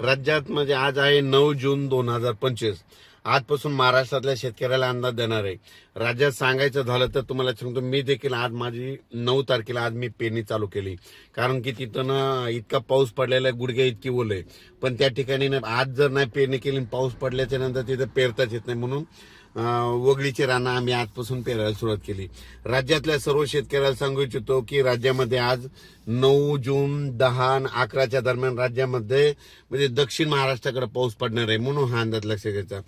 राज्यात म्हणजे आज आहे नऊ जून दोन हजार पंचवीस. आजपासून महाराष्ट्रातल्या शेतकऱ्याला अंदाज देणार आहे. राज्यात सांगायचं झालं तर तुम्हाला सांगतो मी देखील आज माझी नऊ तारखेला आज मी पेरणी चालू केली. कारण की तिथं ना इतका पाऊस पडलेला आहे गुडघ्या इतकी ओले. पण त्या ठिकाणी ना आज जर नाही पेरणी केली आणि पाऊस पडल्याच्या नंतर तिथं पेरताच येत नाही म्हणून वगळीची रानं आम्ही आजपासून पेरायला सुरुवात केली. राज्यातल्या सर्व शेतकऱ्याला सांगू इच्छितो की राज्यामध्ये आज नऊ जून दहा आणि अकराच्या दरम्यान राज्यामध्ये म्हणजे दक्षिण महाराष्ट्राकडे पाऊस पडणार आहे म्हणून हा अंदाज लक्ष घ्यायचा.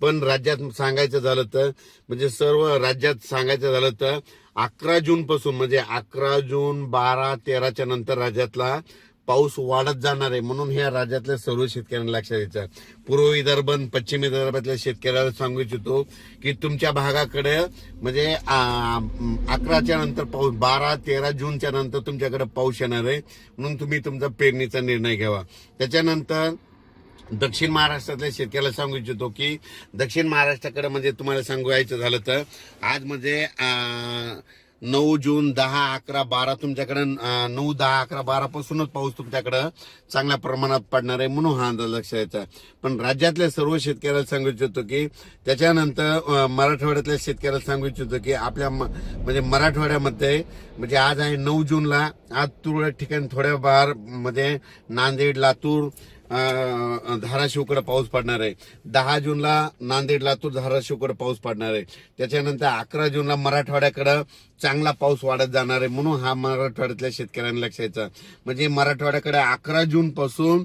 पण राज्यात सांगायचं झालं तर म्हणजे सर्व राज्यात सांगायचं झालं तर अकरा जून पासून म्हणजे अकरा जून बारा तेराच्या नंतर राज्यातला पाऊस वाढत जाणार आहे म्हणून ह्या राज्यातल्या सर्व शेतकऱ्यांना लक्षात घ्यायचं पूर्व विदर्भ पश्चिम विदर्भातल्या शेतकऱ्याला सांगू इच्छितो की तुमच्या भागाकडे म्हणजे अकराच्या नंतर पाऊस बारा तेरा जूनच्या नंतर तुमच्याकडे पाऊस येणार आहे. म्हणून तुम्ही तुमचा पेरणीचा निर्णय घ्यावा. त्याच्यानंतर दक्षिण महाराष्ट्रातल्या शेतकऱ्याला सांगू इच्छितो की दक्षिण महाराष्ट्राकडे म्हणजे तुम्हाला सांगू यायचं झालं तर आज म्हणजे नऊ जून दहा अकरा बारा तुमच्याकडे नऊ दहा अकरा बारा पासूनच पाऊस तुमच्याकडं चांगल्या प्रमाणात पडणार आहे म्हणून हा अंदाज लक्षात यायचा पण राज्यातल्या सर्व शेतकऱ्याला सांगू इच्छितो की त्याच्यानंतर मराठवाड्यातल्या शेतकऱ्याला सांगू इच्छितो की आपल्या म- म्हणजे मराठवाड्यामध्ये म्हणजे आज आहे नऊ जूनला आज तुरळक ठिकाणी थोड्या बारमध्ये नांदेड लातूर धाराशिवकडे पाऊस पडणार आहे. दहा जूनला नांदेड लातूर धाराशिवकडे पाऊस पडणार आहे. त्याच्यानंतर अकरा जूनला मराठवाड्याकडं चांगला पाऊस वाढत जाणार आहे. म्हणून हा मराठवाड्यातल्या शेतकऱ्यांना लक्षायचा म्हणजे मराठवाड्याकडे अकरा जूनपासून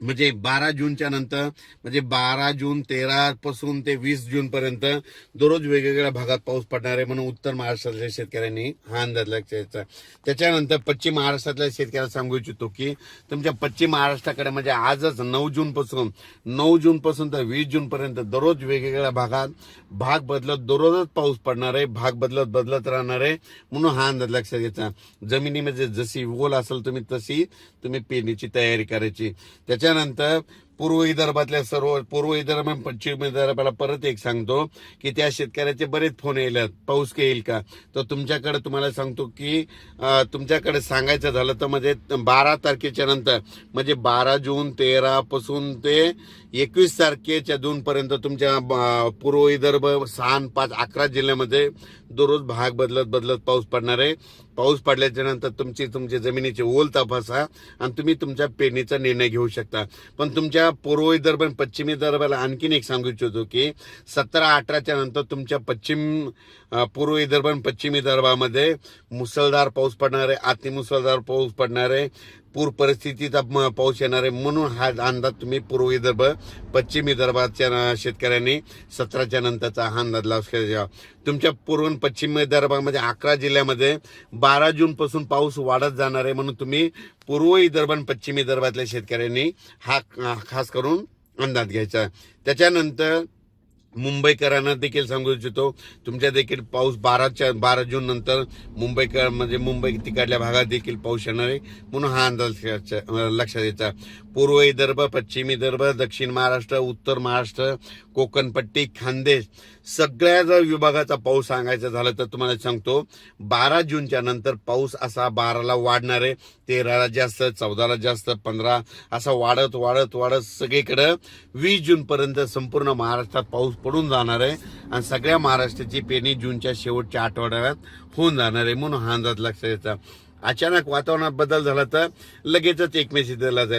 म्हणजे बारा जूनच्या नंतर म्हणजे बारा जून तेरा पासून ते वीस जून पर्यंत दररोज वेगवेगळ्या भागात पाऊस पडणार आहे म्हणून उत्तर महाराष्ट्रातल्या शेतकऱ्यांनी हा अंदाज लक्षायचा त्याच्यानंतर पश्चिम महाराष्ट्रातल्या शेतकऱ्याला सांगू इच्छितो की तुमच्या पश्चिम महाराष्ट्राकडे म्हणजे आजच नऊ जून पासून नऊ जून पासून तर वीस जून पर्यंत दररोज वेगवेगळ्या भागात भाग बदलत दररोजच पाऊस पडणार आहे भाग बदलत बदलत राहणार आहे म्हणून हा अंदाज लक्षात घ्यायचा जमिनीमध्ये जशी ओल असेल तुम्ही तशी तुम्ही पेरणीची तयारी करायची. त्याच्यानंतर पूर्व विदर्भातल्या सर्व पूर्व विदर्भ पश्चिम विदर्भाला परत एक सांगतो की त्या शेतकऱ्याचे बरेच फोन येईल पाऊस येईल का? तर तुमच्याकडे तुम्हाला सांगतो की तुमच्याकडे सांगायचं झालं तर म्हणजे बारा तारखेच्या नंतर म्हणजे बारा जून तेरा पासून ते एकवीस तारखेच्या जून पर्यंत तुमच्या पूर्व विदर्भ सहा पाच अकरा जिल्ह्यामध्ये दररोज भाग बदलत बदलत पाऊस पडणार आहे. पाऊस पडल्याच्या नंतर तुमची तुमची जमिनीची ओल तपासा आणि तुम्ही तुमच्या पेरणीचा निर्णय घेऊ शकता. पण तुमच्या पूर्व विदर्भ आणि पश्चिम विदर्भाला आणखीन एक सांगू इच्छितो की सतरा अठराच्या नंतर तुमच्या पश्चिम पूर्व विदर्भ आणि पश्चिम विदर्भामध्ये मुसळधार पाऊस पडणार आहे अतिमुसळधार पाऊस पडणार आहे पूर परिस्थितीचा म- पाऊस येणार आहे म्हणून हा अंदाज तुम्ही पूर्व विदर्भ पश्चिम विदर्भाच्या शेतकऱ्यांनी सतराच्या नंतरचा हा अंदाज लावला घ्यावा तुमच्या पूर्व पश्चिम विदर्भामध्ये अकरा जिल्ह्यामध्ये बारा जून पासून पाऊस वाढत जाणार आहे म्हणून तुम्ही पूर्व विदर्भ आणि पश्चिम विदर्भातल्या शेतकऱ्यांनी हा हा खास करून अंदाज घ्यायचा. त्याच्यानंतर मुंबईकरांना देखील सांगू इच्छितो. तुमच्या देखील पाऊस बाराच्या बारा जून नंतर मुंबईकर म्हणजे मुंबई तिकडल्या भागात देखील पाऊस येणार आहे. म्हणून हा अंदाज लक्षात द्यायचा पूर्व विदर्भ पश्चिम विदर्भ दक्षिण महाराष्ट्र उत्तर महाराष्ट्र कोकणपट्टी खानदेश सगळ्या जर विभागाचा पाऊस सांगायचा झालं तर तुम्हाला सांगतो बारा जूनच्या नंतर पाऊस असा बाराला वाढणार आहे. तेराला जास्त चौदाला जास्त पंधरा असा वाढत वाढत वाढत सगळीकडं वीस जूनपर्यंत संपूर्ण महाराष्ट्रात पाऊस पडून जाणार आहे. आणि सगळ्या महाराष्ट्राची पेरणी जूनच्या शेवटच्या आठवड्यात होऊन जाणार आहे म्हणून हा अंदाज लक्षात यायचा अचानक वातावरणात बदल झाला तर लगेचच एक मेसेज दिला जाईल.